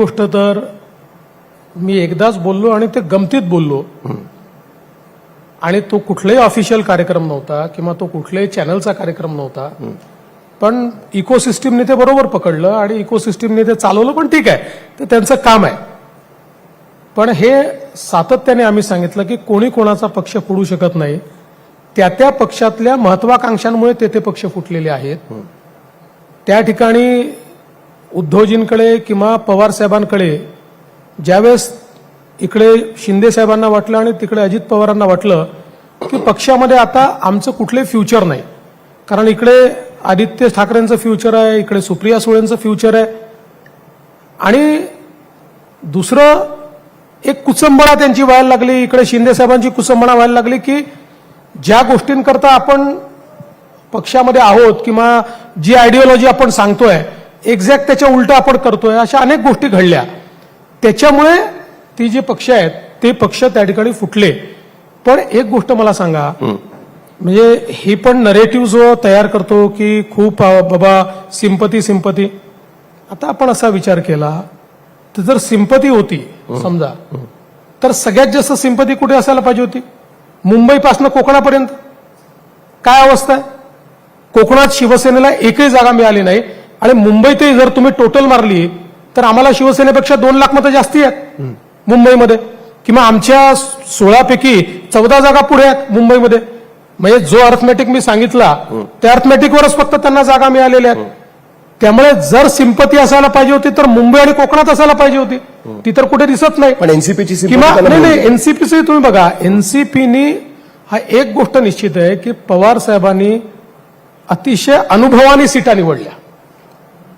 गोष्ट तर मी एकदाच बोललो आणि ते गमतीत बोललो. आणि तो कुठलाही ऑफिशियल कार्यक्रम नव्हता किंवा तो कुठल्याही चॅनलचा कार्यक्रम नव्हता. पण इकोसिस्टीमने ते बरोबर पकडलं आणि इकोसिस्टीमने ते चालवलं पण ठीक आहे. ते त्यांचं काम आहे. पण हे सातत्याने आम्ही सांगितलं की कोणी कोणाचा पक्ष फुडू शकत नाही. त्या त्या पक्षातल्या महत्वाकांक्षांमुळे ते ते पक्ष फुटलेले आहेत. त्या ठिकाणी उद्धवजींकडे किंवा पवार साहेबांकडे ज्यावेळेस इकडे शिंदेसाहेबांना वाटलं आणि तिकडे अजित पवारांना वाटलं की पक्षामध्ये आता आमचं कुठलंही फ्युचर नाही. कारण इकडे आदित्य ठाकरेंचं फ्युचर आहे इकडे सुप्रिया सुळेंचं फ्युचर आहे. आणि दुसरं एक कुचंबणा त्यांची व्हायला लागली इकडे शिंदेसाहेबांची कुचंबणा व्हायला लागली की ज्या गोष्टींकरता आपण पक्षामध्ये आहोत किंवा जी आयडिओलॉजी आपण सांगतोय एक्झॅक्ट त्याच्या उलट आपण करतोय अशा अनेक गोष्टी घडल्या. त्याच्यामुळे ती जे पक्ष आहेत ते पक्ष त्या ठिकाणी फुटले. पण एक गोष्ट मला सांगा. म्हणजे ही पण नरेटिव्ह जो तयार करतो की खूप बाबा सिंपती सिंपती आता आपण असा विचार केला तर जर सिंपती होती समजा तर सगळ्यात जास्त सिंपती कुठे असायला पाहिजे होती? मुंबईपासून कोकणापर्यंत. काय अवस्था आहे? कोकणात शिवसेनेला एकही जागा मिळाली नाही. आणि मुंबईतही जर तुम्ही टोटल मारली तर आम्हाला शिवसेनेपेक्षा दोन लाख मतं जास्ती आहेत. मुंबईमध्ये. किंवा आमच्या सोळापैकी चौदा जागा पुढे आहेत मुंबईमध्ये. म्हणजे जो अर्थमॅटिक मी सांगितला त्या अर्थमॅटिकवरच फक्त त्यांना जागा मिळालेल्या आहेत. त्यामुळे जर सिंपती असायला पाहिजे होती तर मुंबई आणि कोकणात असायला पाहिजे होती. ती तर कुठे दिसत नाही. पण एनसीपीची किंवा नाही नाही एनसीपीचे तुम्ही बघा एनसीपीनी हा एक गोष्ट निश्चित आहे की पवार साहेबांनी अतिशय अनुभवाने सीटा निवडल्या.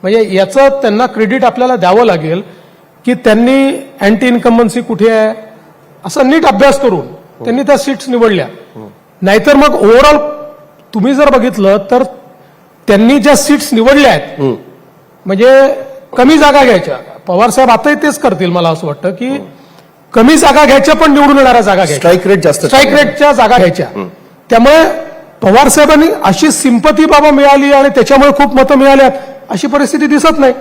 म्हणजे याचं त्यांना क्रेडिट आपल्याला द्यावं लागेल की त्यांनी अँटी इन्कम्बन्सी कुठे आहे? असा नीट अभ्यास करून त्यांनी त्या सीट्स निवडल्या. नाहीतर मग ओव्हरऑल तुम्ही जर बघितलं तर त्यांनी ज्या सीट्स निवडल्या आहेत म्हणजे कमी जागा घ्यायच्या. पवार साहेब आताही तेच करतील मला असं वाटतं की कमी जागा घ्यायच्या पण निवडून येणाऱ्या जागा घ्यायच्या. स्ट्राईक रेट जास्त स्ट्राईक रेटच्या जागा घ्यायच्या. त्यामुळे पवार साहेबांनी अशी सिंपती बाबा मिळाली आणि त्याच्यामुळे खूप मतं मिळाल्यात अशी परिस्थिती दिसत नाही.